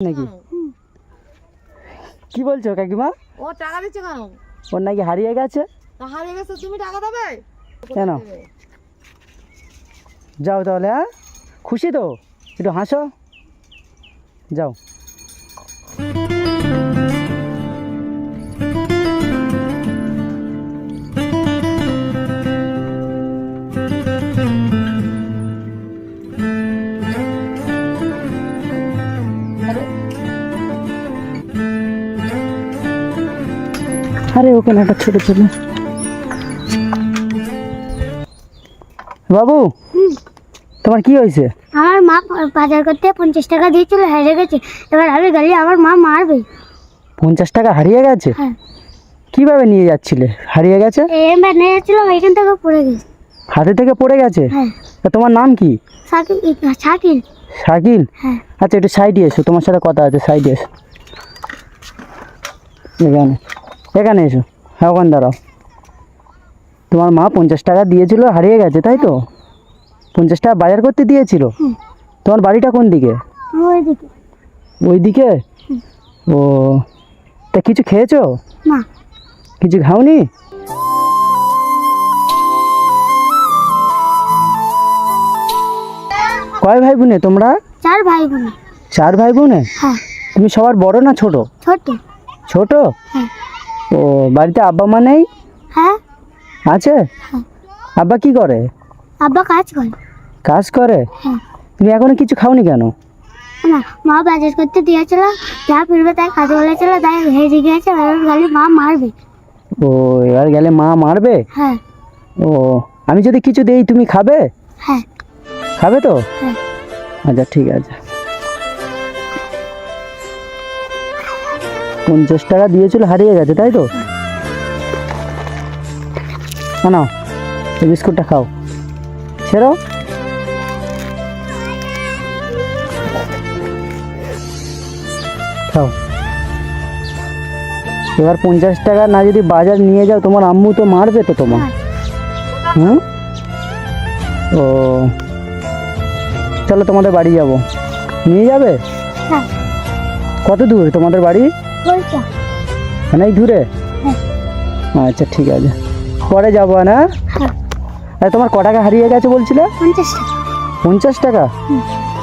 নাকি? কি বলছো কাকিমা? ও টাকা দিচ্ছে কেন? ওর নাকি হারিয়ে গেছে? হারিয়ে গেছে তুমি টাকা দেবে? কেন? যাও তাহলে হ্যাঁ? খুশি তো? একটু হাসো। যাও। আরে ওখানে একটা ছোট ছোট বাবু তোমার কি হয়েছে? আমার মা বাজার করতে পঞ্চাশ টাকা দিয়েছিল হেরে গেছে। এবার আমি গেলে আমার মা মারবে। পঞ্চাশ টাকা হারিয়ে গেছে? হ্যাঁ। কীভাবে নিয়ে যাচ্ছিলে? হারিয়ে গেছে? এবার নিয়ে যাচ্ছিলাম এখান থেকে পড়ে গেছে। হাতে থেকে পড়ে গেছে? হ্যাঁ। তা তোমার নাম কি? সাকিল সাকিল শাকিল? হ্যাঁ। আচ্ছা একটু সাইডে এসো তোমার সাথে কথা আছে সাইডে এসো। এখানে। এখানে এসো। হ্যাঁ ওখানে দাঁড়াও। তোমার মা পঞ্চাশ টাকা দিয়েছিল হারিয়ে গেছে তাই তো? পঞ্চাশ টাকা বাজার করতে দিয়েছিল? তোমার বাড়িটা কোন দিকে? ওই দিকে। ও তা কিছু খেয়েছো? না। কিছু খাওনি? কয় ভাই বোনে তোমরা? চার ভাই বোন চার ভাই বোনে হ্যাঁ। তুমি সবার বড় না ছোট? ছোট। ছোট? হ্যাঁ। ও বাড়িতে আব্বা মা নেই? হ্যাঁ। আছে? হ্যাঁ। আব্বা কি করে? আব্বা কাজ করে। কাজ করে? হ্যাঁ। তুমি এখনও কিছু খাওনি কেন? না মা বাজার করতে দিয়েছিল যা ফিরবে তাই কাজে বলেছিল তাই হেরে গিয়েছে এবার গেলে মা মারবে। ও এবার গেলে মা মারবে? হ্যাঁ। ও আমি যদি কিছু দেই তুমি খাবে? হ্যাঁ। খাবে তো? হ্যাঁ। আচ্ছা ঠিক আছে। পঞ্চাশ টাকা দিয়েছিল হারিয়ে গেছে তাই তো? না নাও এই বিস্কুটটা খাও। ছেড়ো। খাও। এবার পঞ্চাশ টাকা না যদি বাজার নিয়ে যাও তোমার আম্মু তো মারবে তো তোমার। হুম? ও। চলো তোমাদের বাড়ি যাব। নিয়ে যাবে? হ্যাঁ। কত দূর? তোমাদের বাড়ি? অনেক দূরে? হ্যাঁ। আচ্ছা ঠিক আছে। পরে যাব না হ্যাঁ। আরে তোমার ক টাকা হারিয়ে গেছে বলছিলে? পঞ্চাশ টাকা। পঞ্চাশ টাকা?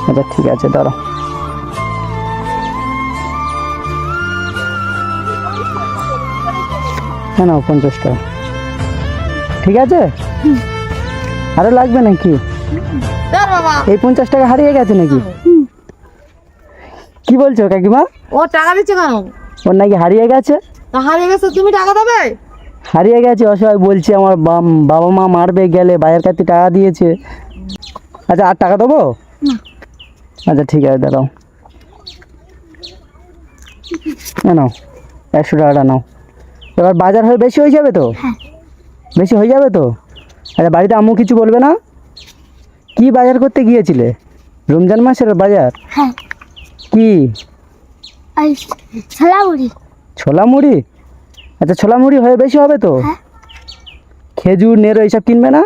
আচ্ছা ঠিক আছে দাঁড়াও। হ্যাঁ নাও পঞ্চাশ টাকা। ঠিক আছে। আরও লাগবে নাকি? এই পঞ্চাশ টাকা হারিয়ে গেছে নাকি? কি বলছো কাকিমা? ও টাকা দিচ্ছে কেন? ওর নাকি হারিয়ে গেছে। হারিয়ে গেছে তুমি টাকা দেবে? হারিয়ে গেছে অসহায় বলছে আমার বাবা মা মারবে গেলে বাজার কাছে টাকা দিয়েছে। আচ্ছা আর টাকা দেবো? আচ্ছা ঠিক আছে দাঁড়াও। নাও একশো টাকাটা নাও। এবার বাজার হয়ে বেশি হয়ে যাবে তো? হ্যাঁ। বেশি হয়ে যাবে তো? আচ্ছা বাড়িতে আম্মু কিছু বলবে না? কি বাজার করতে গিয়েছিলে? রমজান মাসের বাজার? হ্যাঁ। কি? ছোলা মুড়ি ছোলা মুড়ি আচ্ছা ছোলা মুড়ি হয়ে বেশি হবে তো? হ্যাঁ। খেজুর নেড়ো এইসব কিনবে না?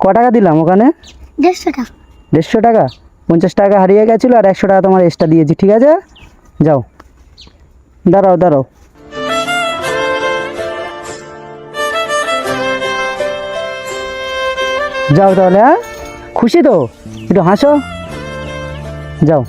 ক টাকা দিলাম ওখানে? দেড়শো টাকা। দেড়শো টাকা? পঞ্চাশ টাকা হারিয়ে গেছিল আর একশো টাকা তোমার এক্সট্রা দিয়েছি ঠিক আছে? যাও। দাঁড়াও দাঁড়াও। যাও তাহলে হ্যাঁ? খুশি তো? একটু হাসো। যাও।